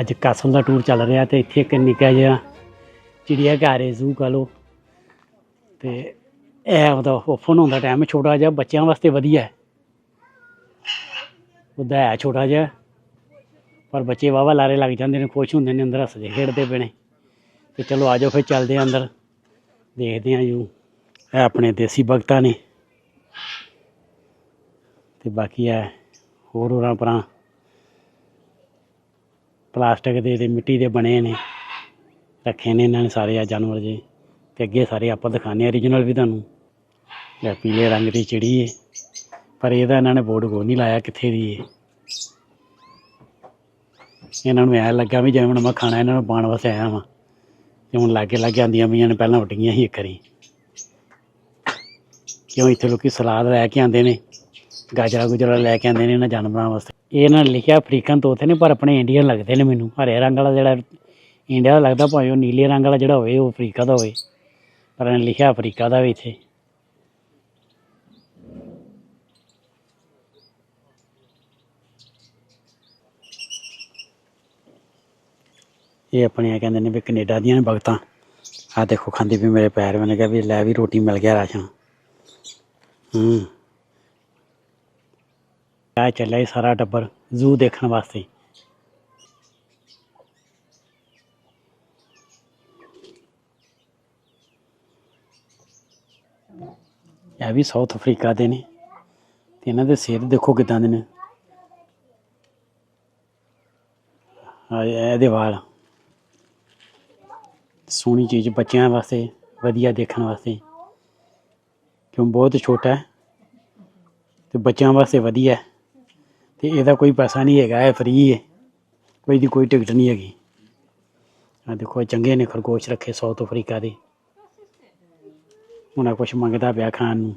ਅੱਜ ਕਾਸਲ ਦਾ ਟੂਰ ਚੱਲ ਰਿਹਾ ਤੇ ਇੱਥੇ ਇੱਕ ਨਿੱਕਾ ਜਿਹਾ ਚਿੜੀਆ ਘਰ ਹੈ ਜ਼ੂ ਕਹ ਲੋ ਤੇ ਇਹ ਉਹਦਾ ਓਪਨ ਹੁੰਦਾ ਟਾਈਮ ਛੋਟਾ ਜਿਹਾ, ਬੱਚਿਆਂ ਵਾਸਤੇ ਵਧੀਆ ਹੈ। ਉਹਦਾ ਹੈ ਛੋਟਾ ਜਿਹਾ, ਪਰ ਬੱਚੇ ਵਾਵਾ ਲਾਰੇ ਲੱਗ ਜਾਂਦੇ ਨੇ, ਖੁਸ਼ ਹੁੰਦੇ ਨੇ, ਅੰਦਰ ਹੱਸਦੇ, ਖੇਡਦੇ ਪਏ ਨੇ। ਤੇ ਚਲੋ ਆਜੋ ਫਿਰ ਚੱਲਦੇ ਆ ਅੰਦਰ। ਦੇਖਦੇ ਆ ਯੂ ਇਹ ਆਪਣੇ ਦੇਸੀ ਭਗਤਾਂ ਨੇ। ਤੇ ਬਾਕੀ ਹੈ ਹੋਰ ਹੋਰਾਂ ਪਰਾਂ ਪਲਾਸਟਿਕ ਦੇ ਤੇ ਮਿੱਟੀ ਦੇ ਬਣੇ ਨੇ, ਰੱਖੇ ਨੇ ਇਹਨਾਂ ਨੇ ਸਾਰੇ ਆ ਜਾਨਵਰ ਜੇ। ਤੇ ਅੱਗੇ ਸਾਰੇ ਆਪਾਂ ਦਿਖਾਣੇ ਆ origignal ਵੀ ਤੁਹਾਨੂੰ। ਇਹ ਪੀਲੇ ਰੰਗ ਦੀ ਚਿੜੀ ਏ। ਪਰ ਇਹਦਾ ਇਹਨਾਂ ਨੇ ਬੋਰਡ ਕੋਈ ਨਹੀਂ ਲਾਇਆ ਕਿੱਥੇ ਦੀ ਏ। ਇਹਨਾਂ ਨੂੰ ਐ ਲੱਗਾ ਵੀ ਜਿਵੇਂ ਹੁਣ ਮੈਂ ਖਾਣਾ ਇਹਨਾਂ ਨੂੰ ਪਾਉਣ ਵਾਸਤੇ ਆਇਆ ਵਾਂ। ਤੇ ਹੁਣ ਲਾਗੇ ਲਾਗੇ ਆਂਦੀਆਂ ਪਈਆਂ ਨੇ, ਪਹਿਲਾਂ ਵਟੀਆਂ ਸੀ ਇੱਕ ਵਾਰੀ। ਕਿਉਂ ਇੱਥੇ ਲੋਕੀ ਸਲਾਦ ਲੈ ਕੇ ਆਉਂਦੇ ਨੇ, ਗਾਜਰਾ ਗੁਜਰਾ ਲੈ ਕੇ ਆਉਂਦੇ ਨੇ ਇਹਨਾਂ ਜਾਨਵਰਾਂ ਵਾਸਤੇ। ਇਹਨਾਂ ਨੇ ਲਿਖਿਆ ਅਫਰੀਕਨ ਤੋਤੇ ਨੇ, ਪਰ ਆਪਣੇ ਇੰਡੀਅਨ ਲੱਗਦੇ ਨੇ ਮੈਨੂੰ। ਹਰੇ ਰੰਗ ਵਾਲਾ ਜਿਹੜਾ ਇੰਡੀਆ ਦਾ ਲੱਗਦਾ, ਭਾਵੇਂ ਉਹ ਨੀਲੇ ਰੰਗ ਵਾਲਾ ਜਿਹੜਾ ਹੋਵੇ, ਉਹ ਅਫਰੀਕਾ ਦਾ ਹੋਵੇ। ਪਰ ਇਹਨੇ ਲਿਖਿਆ ਅਫਰੀਕਾ ਦਾ ਵੀ ਇੱਥੇ। ਇਹ ਆਪਣੀਆਂ ਕਹਿੰਦੇ ਨੇ ਵੀ ਕੈਨੇਡਾ ਦੀਆਂ ਨੇ ਭਗਤਾਂ। ਆ ਦੇਖੋ, ਖਾਂਦੀ ਵੀ ਮੇਰੇ ਪੈਰ, ਮੈਨੇ ਕਿਹਾ ਵੀ ਲੈ ਵੀ ਰੋਟੀ ਮਿਲ ਗਿਆ ਰਾਸ਼ਨ ਹੂੰ। ਆ ਚੱਲਿਆ ਇਹ ਸਾਰਾ ਟੱਬਰ, ਜ਼ੂ ਦੇਖਣ ਵਾਸਤੇ। ਇਹ ਵੀ ਸਾਊਥ ਅਫਰੀਕਾ ਦੇ ਨੇ। ਤੇ ਇਹਨਾਂ ਦੇ ਸਿਰ ਦੇਖੋ ਕਿਦਾਂ ਦੇ ਨੇ। ਆ ਇਹਦੇ ਵਾਲ। ਸੋਹਣੀ ਚੀਜ਼ ਬੱਚਿਆਂ ਵਾਸਤੇ, ਵਧੀਆ ਦੇਖਣ ਵਾਸਤੇ। ਕਿਉਂ ਬਹੁਤ ਛੋਟਾ ਹੈ। ਤੇ ਬੱਚਿਆਂ ਵਾਸਤੇ ਵਧੀਆ ਹੈ। ਤੇ ਇਹਦਾ ਕੋਈ ਪੈਸਾ ਨਹੀਂ ਹੈਗਾ, ਇਹ ਫ੍ਰੀ ਹੈ ਕੋਈ ਦੀ ਕੋਈ ਟਿਕਟ ਨਹੀਂ ਹੈਗੀ। ਆ ਦੇਖੋ ਚੰਗੇ ਨੇ, ਖਰਗੋਸ਼ ਰੱਖੇ ਸਾਊਥ ਅਫਰੀਕਾ ਦੇ। ਉਹਨਾਂ ਕੁਝ ਮੰਗਦਾ ਪਿਆ ਖਾਣ ਨੂੰ।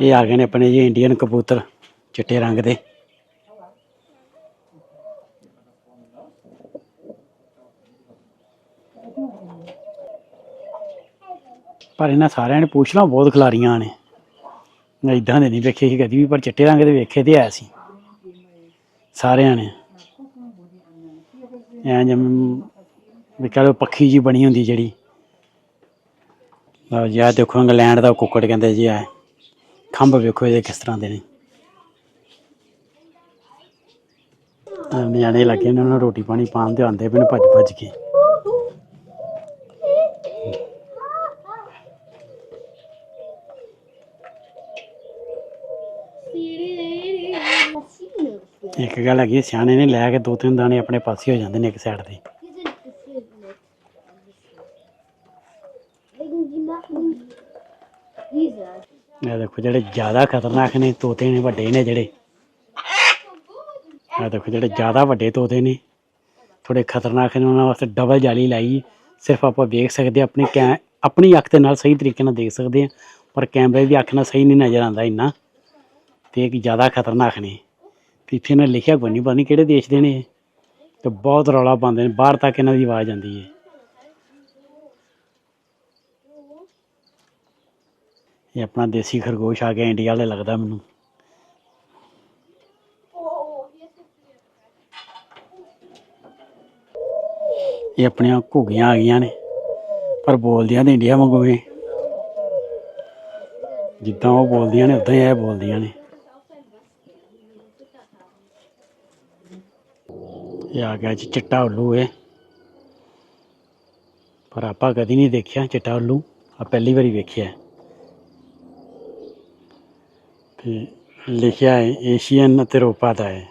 ਇਹ ਆ ਗਏ ਨੇ ਆਪਣੇ ਜੀ, ਇੰਡੀਅਨ ਕਬੂਤਰ, ਚਿੱਟੇ ਰੰਗ ਦੇ। ਪਰ ਇਹਨਾਂ ਸਾਰਿਆਂ ਨੇ ਪੁੱਛਣਾ ਬਹੁਤ ਖਿਲਾਰੀਆਂ ਨੇ। ਇਦਾਂ ਦੇ ਨਹੀਂ ਵੇਖੇ ਸੀ ਕਦੀ ਵੀ, ਪਰ ਚਿੱਟੇ ਰੰਗ ਦੇ ਵੇਖੇ ਤੇ ਆਇਆ ਸੀ। ਸਾਰਿਆਂ ਨੇ। ਐਂ ਜਿਵੇਂ ਵੀ ਕਹ ਪੱਖੀ ਜੀ ਬਣੀ ਹੁੰਦੀ ਜਿਹੜੀ। ਲਓ ਜੀ, ਆਹ ਦੇਖੋ ਇੰਗਲੈਂਡ ਦਾ ਕੁੱਕੜ ਕਹਿੰਦੇ ਜੀ ਆ ਖੰਭ ਵੇਖੋ ਇਹਦੇ ਕਿਸ ਤਰ੍ਹਾਂ ਦੇ ਨੇ। ਨਿਆਣੇ ਲੱਗੇ ਨੇ, ਉਹਨਾਂ ਨੂੰ ਰੋਟੀ ਪਾਣੀ ਪਾਉਣ ਤੇ ਆਉਂਦੇ ਪਏ ਨੇ ਭੱਜ ਭੱਜ ਕੇ। ਇੱਕ ਗੱਲ ਹੈਗੀ, ਸਿਆਣੇ ਨੇ ਲੈ ਕੇ ਦੋ ਤਿੰਨ ਦਾਣੇ ਆਪਣੇ ਪਾਸੇ ਹੋ ਜਾਂਦੇ ਨੇ ਇੱਕ ਸਾਈਡ ਤੇ ਇਹ ਦੇਖੋ ਜਿਹੜੇ ਜ਼ਿਆਦਾ ਖਤਰਨਾਕ ਨੇ, ਤੋਤੇ ਨੇ, ਵੱਡੇ ਨੇ ਜਿਹੜੇ। ਇਹ ਦੇਖੋ ਜਿਹੜੇ ਜ਼ਿਆਦਾ ਵੱਡੇ ਤੋਤੇ ਨੇ ਥੋੜੇ ਖਤਰਨਾਕ ਨੇ, ਉਹਨਾਂ ਵਾਸਤੇ ਡਬਲ ਜਾਲੀ ਲਾਈ। ਸਿਰਫ ਆਪਾਂ ਵੇਖ ਸਕਦੇ ਆਪਣੀ ਕੈ ਆਪਣੀ ਅੱਖ ਦੇ ਨਾਲ ਸਹੀ ਤਰੀਕੇ ਨਾਲ ਦੇਖ ਸਕਦੇ ਹਾਂ, ਪਰ ਕੈਮਰੇ ਦੀ ਅੱਖ ਨਾਲ ਸਹੀ ਨਹੀਂ ਨਜ਼ਰ ਆਉਂਦਾ ਇੰਨਾ। ਤੇ ਇਹ ਜ਼ਿਆਦਾ ਖਤਰਨਾਕ ਨੇ। ਤੇ ਇੱਥੇ ਇਹਨਾਂ ਲਿਖਿਆ ਕੋਈ ਨਹੀਂ ਪਤਾ ਨਹੀਂ ਕਿਹੜੇ ਦੇਸ਼ ਦੇ ਨੇ ਇਹ। ਤੇ ਬਹੁਤ ਰੌਲਾ ਪਾਉਂਦੇ ਨੇ, ਬਾਹਰ ਤੱਕ ਇਹਨਾਂ ਦੀ ਆਵਾਜ਼ ਆਉਂਦੀ ਹੈ ਇਹ ਆਪਣਾ ਦੇਸੀ ਖਰਗੋਸ਼ ਆ ਗਿਆ, ਇੰਡੀਆ ਵਾਲੇ ਲੱਗਦਾ ਮੈਨੂੰ। ਇਹ ਆਪਣੀਆਂ ਘੁੱਗੀਆਂ ਆ ਗਈਆਂ ਨੇ, ਪਰ ਬੋਲਦੀਆਂ ਤੇ ਇੰਡੀਆ ਵਾਂਗੂ ਨੇ। ਜਿੱਦਾਂ ਉਹ ਬੋਲਦੀਆਂ ਨੇ, ਉਦਾਂ ਹੀ ਇਹ ਬੋਲਦੀਆਂ ਨੇ। ਇਹ ਆ ਗਿਆ ਜੀ ਚਿੱਟਾ ਉੱਲੂ ਇਹ। ਪਰ ਆਪਾਂ ਕਦੀ ਨਹੀਂ ਦੇਖਿਆ ਚਿੱਟਾ ਉੱਲੂ। ਆ ਪਹਿਲੀ ਵਾਰੀ ਵੇਖਿਆ ਹੈ। ਤੇ ਲਿਖਿਆ ਹੈ, ਏਸ਼ੀਅਨ ਅਤੇ ਰੋਪਾ ਦਾ ਹੈ।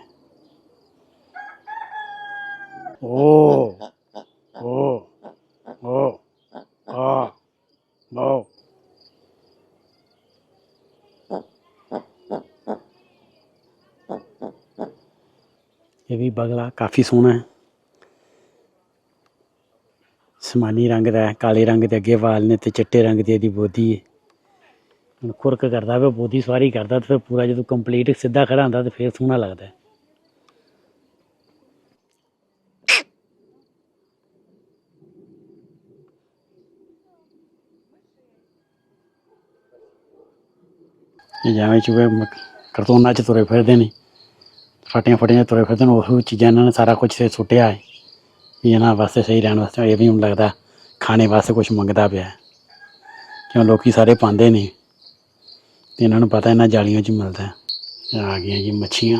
ਓ ਓ ਓ, ਆ ਨੋ ਇਹ ਵੀ ਬਗਲਾ ਕਾਫੀ ਸੋਹਣਾ ਹੈ। ਸਮਾਨੀ ਰੰਗ ਦਾ ਹੈ, ਕਾਲੇ ਰੰਗ ਦੇ ਅੱਗੇ ਵਾਲ ਨੇ ਤੇ ਚਿੱਟੇ ਰੰਗ ਦੀ ਇਹਦੀ ਬੋਦੀ ਹੈ। ਹੁਣ ਖੁਰਕ ਕਰਦਾ ਵੇ ਬੋਦੀ ਸਵਾਰੀ ਕਰਦਾ ਤੇ ਫਿਰ ਪੂਰਾ ਜਦੋਂ ਕੰਪਲੀਟ ਸਿੱਧਾ ਖੜਾ ਹੁੰਦਾ ਤੇ ਫਿਰ ਸੋਹਣਾ ਲੱਗਦਾ ਹੈ। ਇਹ ਜਿਵੇਂ ਚੂਹੇ ਮ- 'ਚ ਤੁਰੇ ਫਿਰਦੇ ਨੇ। ਫਟੀਆਂ ਫਟੀਆਂ ਤੁਰੇ ਫਿਰਦੇ ਨੇ, ਉਹ ਚੀਜ਼ਾਂ ਇਹਨਾਂ ਨੇ ਸਾਰਾ ਕੁਝ ਸੁੱਟਿਆ ਹੈ। ਵੀ ਇਹਨਾਂ ਵਾਸਤੇ ਸਹੀ ਰਹਿਣ ਵਾਸਤੇ, ਇਹ ਵੀ ਹੁਣ ਲੱਗਦਾ ਖਾਣੇ ਵਾਸਤੇ ਕੁਝ ਮੰਗਦਾ ਪਿਆ ਕਿਉਂ ਲੋਕੀ ਸਾਰੇ ਪਾਉਂਦੇ ਨੇ। ਤੇ ਇਹਨਾਂ ਨੂੰ ਪਤਾ ਇਹਨਾਂ ਜਾਲੀਆਂ 'ਚ ਮਿਲਦਾ ਆ ਗਈਆਂ ਜੀ ਮੱਛੀਆਂ।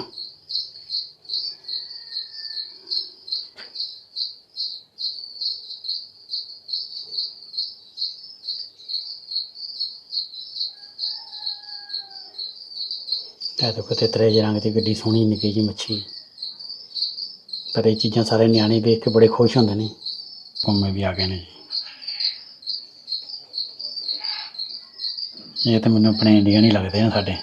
ਇਹ ਦੇਖੋ ਤੇ ਤਰੇ ਰੰਗ ਦੀ ਗੱਡੀ ਸੋਹਣੀ ਨਿੱਕੀ ਜੀ ਮੱਛੀ ਪਰ ਇਹ ਚੀਜ਼ਾਂ ਸਾਰੇ ਨਿਆਣੇ ਵੇਖ ਕੇ ਬੜੇ ਖੁਸ਼ ਹੁੰਦੇ ਨੇ ਪੰਮੇ ਵੀ ਆ ਗਏ ਨੇ ਜੀ ਇਹ ਤਾਂ ਮੈਨੂੰ ਆਪਣੇ ਇੰਡੀਅਨ ਹੀ ਲੱਗਦੇ ਨੇ ਸਾਡੇ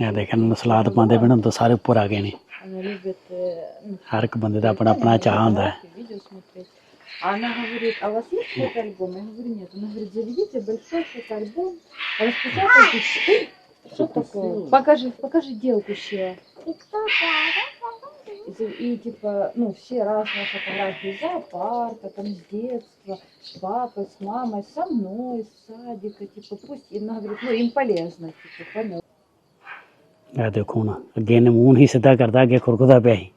ਇਹ ਦੇਖਣ ਨੂੰ ਸਲਾਦ ਪਾਉਂਦੇ ਪਏ ਨੇ ਤਾਂ ਸਾਰੇ ਉੱਪਰ ਆ ਗਏ ਨੇ Она любит э, ну, ਹਰ ਇੱਕ ਬੰਦੇ ਦਾ ਆਪਣਾ ਆਪਣਾ ਚਾਹ ਹੁੰਦਾ ਹੈ видео смотреть. А Она говорит, а у вас есть фотоальбом? Я говорю, нет. Она говорит, заведите большой фотоальбом, распечатайте. все». Что такое? Покажи, покажи делку еще. И, ты- и типа, ну, все разные фотографии из зоопарка, там, с детства, с папой, с мамой, со мной, с садика, типа, пусть, и она говорит, ну, им полезно, типа, понял. ਇਹ ਦੇਖੋ ਹੁਣ ਅੱਗੇ ਨੇ ਮੂੰਹ ਨਹੀਂ ਸਿੱਧਾ ਕਰਦਾ ਅੱਗੇ ਖੁਰਕਦਾ ਪਿਆ ਸੀ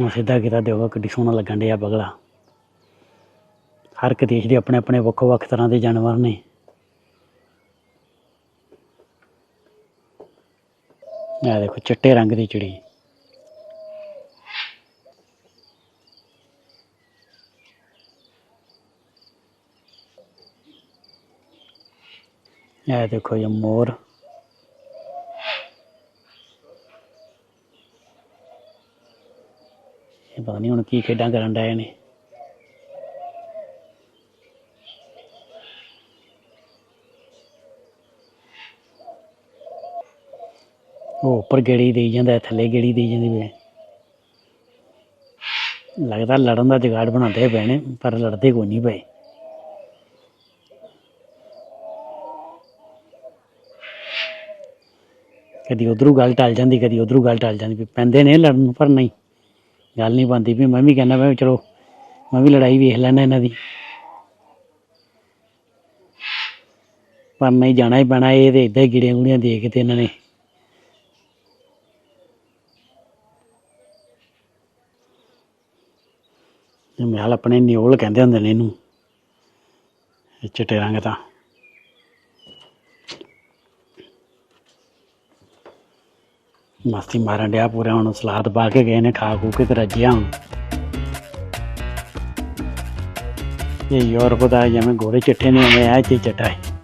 ਹੁਣ ਸਿੱਧਾ ਕੀਤਾ ਦੇਖੋ ਕਿੱਡੀ ਸੋਹਣਾ ਲੱਗਣ ਡਿਆ ਬਗਲਾ ਹਰ ਇੱਕ ਦੇਸ਼ ਦੇ ਆਪਣੇ ਆਪਣੇ ਵੱਖੋ ਵੱਖ ਤਰ੍ਹਾਂ ਦੇ ਜਾਨਵਰ ਨੇ ਇਹ ਦੇਖੋ, ਚਿੱਟੇ ਰੰਗ ਦੀ ਚਿੜੀ। ਇਹ ਦੇਖੋ ਇਹ ਮੋਰ। ਇਹ ਪਤਾ ਨਹੀਂ ਹੁਣ ਕੀ ਖੇਡਾਂ ਕਰਨ ਡਏ ਨੇ। ਉਹ ਉੱਪਰ ਗੇੜੀ ਦੇਈ ਜਾਂਦਾ ਥੱਲੇ ਗੇੜੀ ਦੇਈ ਜਾਂਦੀ ਵੇ ਲੱਗਦਾ ਲੜਨ ਦਾ ਜੁਗਾੜ ਬਣਾਉਂਦੇ ਪਏ ਨੇ ਪਰ ਲੜਦੇ ਕੋਈ ਨਹੀਂ ਪਏ ਕਦੀ ਉਧਰੋਂ ਗੱਲ ਟਲ ਜਾਂਦੀ ਕਦੀ ਉਧਰੋਂ ਗੱਲ ਟਲ ਜਾਂਦੀ ਪੈਂਦੇ ਨੇ ਲੜਨ ਨੂੰ, ਪਰ ਨਹੀਂ। ਗੱਲ ਨਹੀਂ ਬਣਦੀ ਵੀ ਮੈਂ ਵੀ ਕਹਿੰਦਾ ਮੈਂ ਚਲੋ ਮੈਂ ਵੀ ਲੜਾਈ ਵੇਖ ਲੈਣਾ ਇਹਨਾਂ ਦੀ। ਪਰ ਨਹੀਂ ਜਾਣਾ ਹੀ ਪੈਣਾ ਇਹ ਤੇ ਇਦਾਂ ਹੀ ਗਿੜੀਆਂ ਗੁੜੀਆਂ ਦੇ ਕੇ ਤੇ ਇਹਨਾਂ ਨੇ ਇਹ ਮਹਿਲ ਆਪਣੇ ਨਿਓਲ ਕਹਿੰਦੇ ਹੁੰਦੇ ਨੇ ਇਹਨੂੰ। ਇਹ ਚਿੱਟੇ ਰੰਗ ਦਾ। ਮਸਤੀ ਮਾਰਨ ਡਿਆ ਪੂਰਾ, ਹੁਣ ਸਲਾਦ ਪਾ ਕੇ ਗਏ ਨੇ, ਖਾ ਖੂ ਕੇ ਤੇ ਰੱਜਿਆ ਹੁਣ। ਇਹ ਯੂਰਪ ਦਾ ਜਿਵੇਂ ਗੋਰੇ ਚਿੱਟੇ ਨੇ ਐਵੇਂ ਇਹ ਚੀਜ਼ ਹੈ।